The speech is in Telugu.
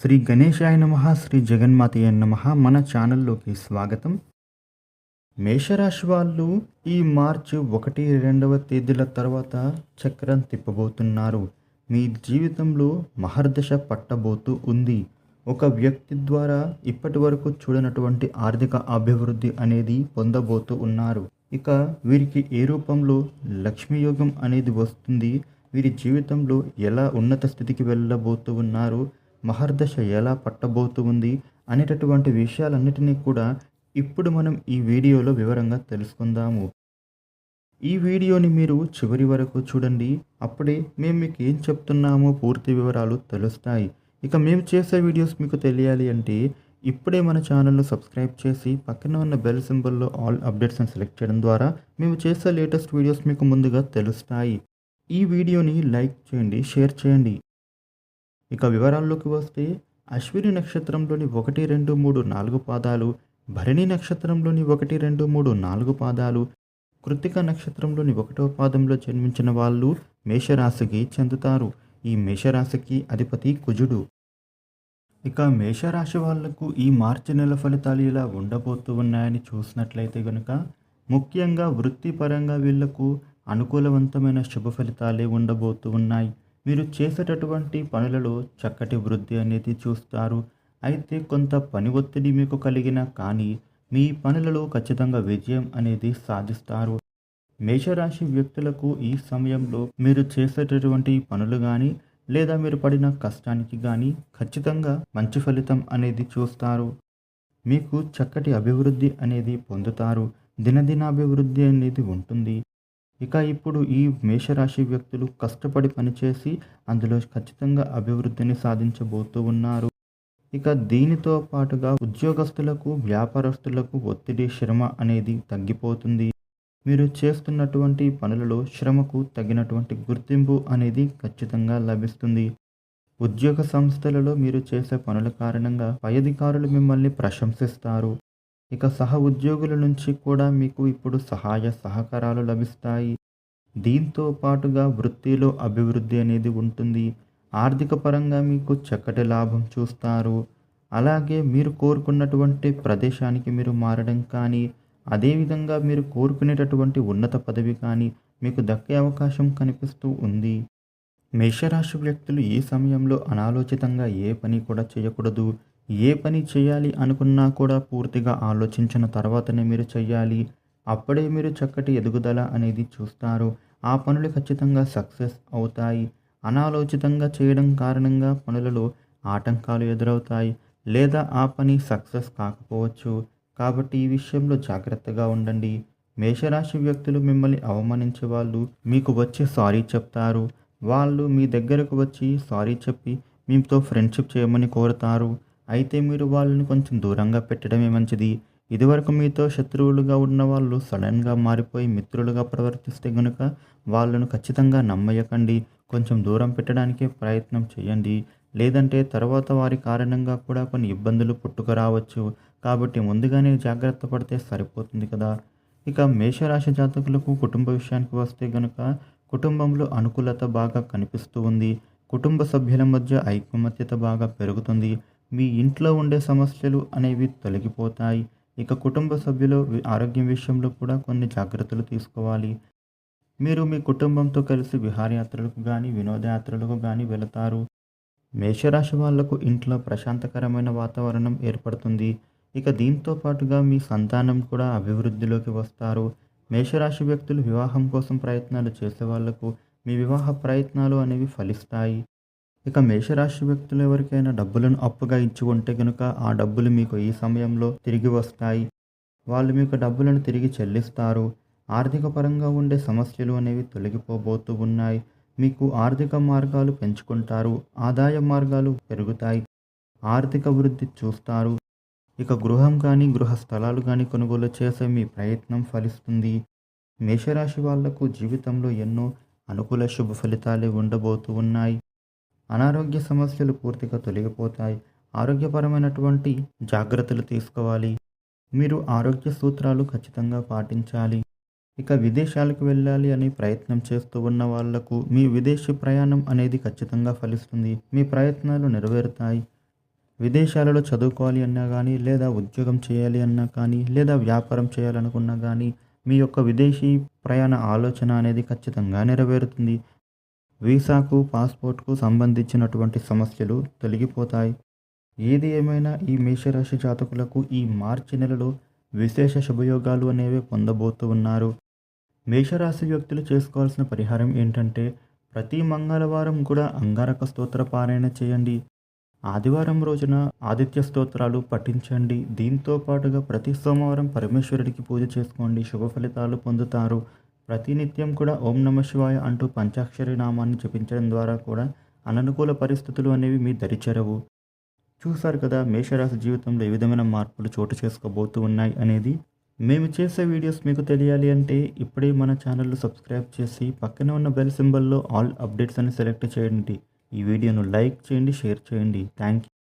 శ్రీ గణేశాయ నమ శ్రీ జగన్మాతయ్య నమ. మన ఛానల్లోకి స్వాగతం. మేషరాశి వాళ్ళు ఈ మార్చి ఒకటి రెండవ తేదీల తర్వాత చక్రం తిప్పబోతున్నారు. మీ జీవితంలో మహర్దశ పట్టబోతూ ఉంది. ఒక వ్యక్తి ద్వారా ఇప్పటి వరకు చూడనటువంటి ఆర్థిక అభివృద్ధి అనేది పొందబోతూ ఉన్నారు. ఇక వీరికి ఏ రూపంలో లక్ష్మీయోగం అనేది వస్తుంది? వీరి జీవితంలో ఎలా ఉన్నత స్థితికి వెళ్ళబోతూ ఉన్నారు? మహర్దశ ఎలా పట్టబోతుంది అనేటటువంటి విషయాలన్నిటినీ కూడా ఇప్పుడు మనం ఈ వీడియోలో వివరంగా తెలుసుకుందాము. ఈ వీడియోని మీరు చివరి వరకు చూడండి. అప్పుడే మేము మీకు ఏం చెప్తున్నామో పూర్తి వివరాలు తెలుస్తాయి. ఇక మేము చేసే వీడియోస్ మీకు తెలియాలి అంటే ఇప్పుడే మన ఛానల్ను సబ్స్క్రైబ్ చేసి పక్కన ఉన్న బెల్ సింబల్లో ఆల్ అప్డేట్స్ని సెలెక్ట్ చేయడం ద్వారా మేము చేసే లేటెస్ట్ వీడియోస్ మీకు ముందుగా తెలుస్తాయి. ఈ వీడియోని లైక్ చేయండి షేర్ చేయండి. ఇక వివరాల్లోకి వస్తే అశ్విని నక్షత్రంలోని ఒకటి రెండు మూడు నాలుగు పాదాలు భరణి నక్షత్రంలోని ఒకటి రెండు మూడు నాలుగు పాదాలు కృతిక నక్షత్రంలోని ఒకటో పాదంలో జన్మించిన వాళ్ళు మేషరాశికి చెందుతారు. ఈ మేషరాశికి అధిపతి కుజుడు. ఇక మేషరాశి వాళ్ళకు ఈ మార్చి నెల ఫలితాలు ఇలా ఉండబోతూ ఉన్నాయని చూసినట్లయితే కనుక ముఖ్యంగా వృత్తిపరంగా వీళ్ళకు అనుకూలవంతమైన శుభ ఫలితాలే ఉండబోతూ ఉన్నాయి. మీరు చేసేటటువంటి పనులలో చక్కటి వృద్ధి అనేది చూస్తారు. అయితే కొంత పని ఒత్తిడి మీకు కలిగిన కానీ మీ పనులలో ఖచ్చితంగా విజయం అనేది సాధిస్తారు. మేషరాశి వ్యక్తులకు ఈ సమయంలో మీరు చేసేటటువంటి పనులు కానీ లేదా మీరు పడిన కష్టానికి కానీ ఖచ్చితంగా మంచి ఫలితం అనేది చూస్తారు. మీకు చక్కటి అభివృద్ధి అనేది పొందుతారు. దినదినాభివృద్ధి అనేది ఉంటుంది. ఇక ఇప్పుడు ఈ మేషరాశి వ్యక్తులు కష్టపడి పనిచేసి అందులో ఖచ్చితంగా అభివృద్ధిని సాధించబోతూ ఉన్నారు. ఇక దీనితో పాటుగా ఉద్యోగస్తులకు వ్యాపారస్తులకు ఒత్తిడి శ్రమ అనేది తగ్గిపోతుంది. మీరు చేస్తున్నటువంటి పనులలో శ్రమకు తగినటువంటి గుర్తింపు అనేది ఖచ్చితంగా లభిస్తుంది. ఉద్యోగ సంస్థలలో మీరు చేసే పనుల కారణంగా పై అధికారులు మిమ్మల్ని ప్రశంసిస్తారు. ఇక సహ ఉద్యోగుల నుంచి కూడా మీకు ఇప్పుడు సహాయ సహకారాలు లభిస్తాయి. దీంతో పాటుగా వృత్తిలో అభివృద్ధి అనేది ఉంటుంది. ఆర్థిక పరంగా మీకు చక్కటి లాభం చూస్తారు. అలాగే మీరు కోరుకున్నటువంటి ప్రదేశానికి మీరు మారడం కానీ అదేవిధంగా మీరు కోరుకునేటటువంటి ఉన్నత పదవి కానీ మీకు దక్కే అవకాశం కనిపిస్తూ ఉంది. మేషరాశి వ్యక్తులు ఈ సమయంలో అనాలోచితంగా ఏ పని కూడా చేయకూడదు. ఏ పని చేయాలి అనుకున్నా కూడా పూర్తిగా ఆలోచించిన తర్వాతనే మీరు చేయాలి అప్పుడే మీరు చక్కటి ఎదుగుదల అనేది చూస్తారు. ఆ పనులు ఖచ్చితంగా సక్సెస్ అవుతాయి. అనాలోచితంగా చేయడం కారణంగా పనులలో ఆటంకాలు ఎదురవుతాయి. లేదా ఆ పని సక్సెస్ కాకపోవచ్చు. కాబట్టి ఈ విషయంలో జాగ్రత్తగా ఉండండి. మేషరాశి వ్యక్తులు మిమ్మల్ని అవమానించే వాళ్ళు మీకు వచ్చి సారీ చెప్తారు. వాళ్ళు మీ దగ్గరకు వచ్చి సారీ చెప్పి మీతో ఫ్రెండ్షిప్ చేయమని కోరుతారు. అయితే మీరు వాళ్ళని కొంచెం దూరంగా పెట్టడమే మంచిది? ఇదివరకు మీతో శత్రువులుగా ఉన్న వాళ్ళు సడన్గా మారిపోయి మిత్రులుగా ప్రవర్తిస్తే గనుక వాళ్ళను ఖచ్చితంగా నమ్మయకండి. కొంచెం దూరం పెట్టడానికే ప్రయత్నం చేయండి. లేదంటే తర్వాత వారి కారణంగా కూడా కొన్ని ఇబ్బందులు పుట్టుకురావచ్చు. కాబట్టి ముందుగానే జాగ్రత్త పడితే సరిపోతుంది కదా. ఇక మేషరాశి జాతకులకు కుటుంబ విషయానికి వస్తే గనుక కుటుంబంలో అనుకూలత బాగా కనిపిస్తూ ఉంది. కుటుంబ సభ్యుల మధ్య ఐకమత్యత బాగా పెరుగుతుంది. మీ ఇంట్లో ఉండే సమస్యలు అనేవి తొలగిపోతాయి. ఇక కుటుంబ సభ్యుల ఆరోగ్యం విషయంలో కూడా కొన్ని జాగ్రత్తలు తీసుకోవాలి. మీరు మీ కుటుంబంతో కలిసి విహారయాత్రలకు కానీ వినోదయాత్రలకు కానీ వెళతారు. మేషరాశి వాళ్ళకు ఇంట్లో ప్రశాంతకరమైన వాతావరణం ఏర్పడుతుంది. ఇక దీంతో పాటుగా మీ సంతానం కూడా అభివృద్ధిలోకి వస్తారు. మేషరాశి వ్యక్తులు వివాహం కోసం ప్రయత్నాలు చేసే వాళ్ళకు మీ వివాహ ప్రయత్నాలు అనేవి ఫలిస్తాయి. ఇక మేషరాశి వ్యక్తులు ఎవరికైనా డబ్బులను అప్పుగా ఇచ్చి ఉంటే కనుక ఆ డబ్బులు మీకు ఈ సమయంలో తిరిగి వస్తాయి. వాళ్ళు మీకు డబ్బులను తిరిగి చెల్లిస్తారు. ఆర్థిక పరంగా ఉండే సమస్యలు అనేవి తొలగిపోబోతూ ఉన్నాయి. మీకు ఆర్థిక మార్గాలు పెంచుకుంటారు. ఆదాయ మార్గాలు పెరుగుతాయి. ఆర్థిక వృద్ధి చూస్తారు. ఇక గృహం కానీ గృహ స్థలాలు కానీ కొనుగోలు చేసే మీ ప్రయత్నం ఫలిస్తుంది. మేషరాశి వాళ్ళకు జీవితంలో ఎన్నో అనుకూల శుభ ఫలితాలే ఉండబోతూ ఉన్నాయి. అనారోగ్య సమస్యలు పూర్తిగా తొలగిపోతాయి. ఆరోగ్యపరమైనటువంటి జాగ్రత్తలు తీసుకోవాలి. మీరు ఆరోగ్య సూత్రాలు ఖచ్చితంగా పాటించాలి. ఇక విదేశాలకు వెళ్ళాలి అని ప్రయత్నం చేస్తూ ఉన్న వాళ్ళకు మీ విదేశీ ప్రయాణం అనేది ఖచ్చితంగా ఫలిస్తుంది. మీ ప్రయత్నాలు నెరవేరుతాయి. విదేశాలలో చదువుకోవాలి అన్నా కానీ లేదా ఉద్యోగం చేయాలి అన్నా కానీ లేదా వ్యాపారం చేయాలనుకున్నా కానీ మీ యొక్క విదేశీ ప్రయాణ ఆలోచన అనేది ఖచ్చితంగా నెరవేరుతుంది. వీసాకు పాస్పోర్ట్కు సంబంధించినటువంటి సమస్యలు తొలగిపోతాయి. ఏది ఏమైనా ఈ మేషరాశి జాతకులకు ఈ మార్చి నెలలో విశేష శుభయోగాలు అనేవి పొందబోతూ ఉన్నారు. మేషరాశి వ్యక్తులు చేసుకోవాల్సిన పరిహారం ఏంటంటే ప్రతి మంగళవారం కూడా అంగారక స్తోత్ర పారాయణ చేయండి. ఆదివారం రోజున ఆదిత్య స్తోత్రాలు పఠించండి. దీంతో పాటుగా ప్రతి సోమవారం పరమేశ్వరుడికి పూజ చేసుకోండి. శుభ ఫలితాలు పొందుతారు. ప్రతినిత్యం కూడా ఓం నమ శివాయ అంటూ పంచాక్షరి నామాన్ని జపించడం ద్వారా కూడా అననుకూల పరిస్థితులు అనేవి మీ దరిచేరవు చూసారు కదా మేషరాశి జీవితంలో ఏ విధమైన మార్పులు చోటు చేసుకోబోతూ ఉన్నాయి అనేది? మేము చేసే వీడియోస్ మీకు తెలియాలి అంటే ఇప్పుడే మన ఛానల్ను సబ్స్క్రైబ్ చేసి పక్కనే ఉన్న బెల్ సింబల్లో ఆల్ అప్డేట్స్ అని సెలెక్ట్ చేయండి. ఈ వీడియోను లైక్ చేయండి షేర్ చేయండి. Thank you.